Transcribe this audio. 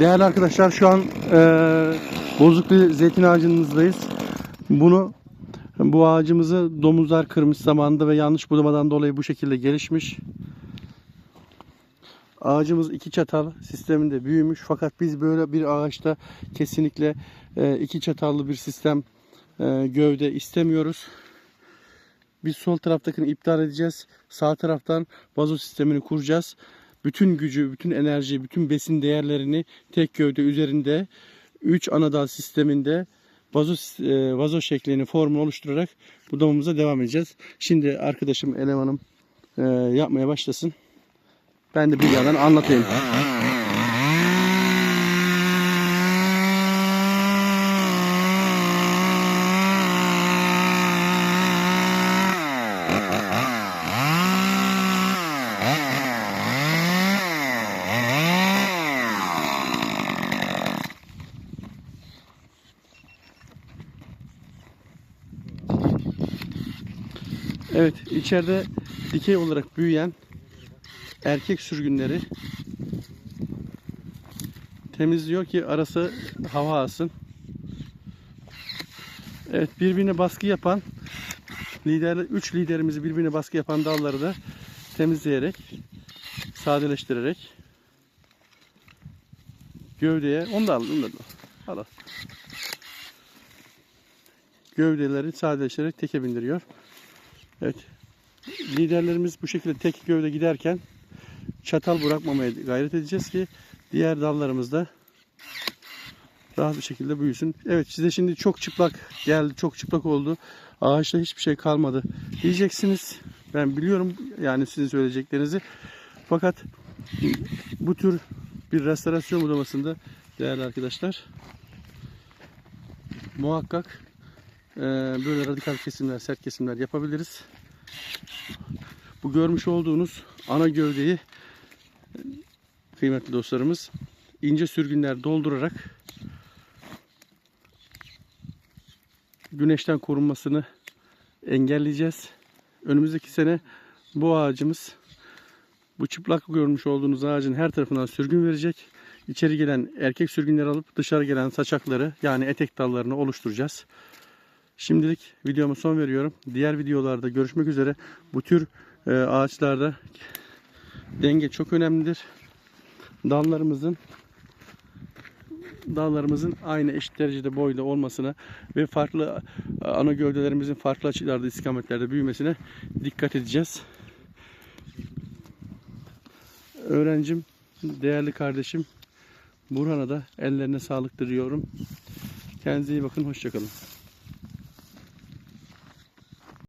Değerli arkadaşlar şu an e, bozuk bir zeytin ağacımızdayız. Bunu bu ağacımızı domuzlar kırmış zamanında ve yanlış budamadan dolayı bu şekilde gelişmiş. Ağacımız iki çatal sisteminde büyümüş fakat biz böyle bir ağaçta kesinlikle e, iki çatallı bir sistem e, gövde istemiyoruz. Biz sol taraftakini iptal edeceğiz. Sağ taraftan vazo sistemini kuracağız. Bütün gücü, bütün enerji, bütün besin değerlerini tek gövde üzerinde 3 anadal sisteminde vazo, e, vazo şeklini formunu oluşturarak budamamıza devam edeceğiz. Şimdi arkadaşım elemanım e, yapmaya başlasın. Ben de bir yandan anlatayım. Evet, içeride dikey olarak büyüyen erkek sürgünleri temizliyor ki arası hava alsın. Evet, birbirine baskı yapan lider, üç liderimizi birbirine baskı yapan dalları da temizleyerek, sadeleştirerek gövdeye, onu da al, onu da al. Gövdeleri sadeleştirerek teke bindiriyor. Evet. Liderlerimiz bu şekilde tek gövde giderken çatal bırakmamaya gayret edeceğiz ki diğer dallarımız da rahat bir şekilde büyüsün. Evet size şimdi çok çıplak geldi, çok çıplak oldu. Ağaçta hiçbir şey kalmadı diyeceksiniz. Ben biliyorum yani sizin söyleyeceklerinizi. Fakat bu tür bir restorasyon uygulamasında değerli arkadaşlar muhakkak böyle radikal kesimler, sert kesimler yapabiliriz. Bu görmüş olduğunuz ana gövdeyi kıymetli dostlarımız ince sürgünler doldurarak güneşten korunmasını engelleyeceğiz. Önümüzdeki sene bu ağacımız bu çıplak görmüş olduğunuz ağacın her tarafından sürgün verecek. İçeri gelen erkek sürgünleri alıp dışarı gelen saçakları yani etek dallarını oluşturacağız. Şimdilik videoma son veriyorum. Diğer videolarda görüşmek üzere. Bu tür e, ağaçlarda denge çok önemlidir. Dallarımızın dallarımızın aynı eşit derecede boyda olmasına ve farklı e, ana gövdelerimizin farklı açılarda istikametlerde büyümesine dikkat edeceğiz. Öğrencim, değerli kardeşim Burhan'a da ellerine sağlık diliyorum. Kendinize iyi bakın, hoşçakalın.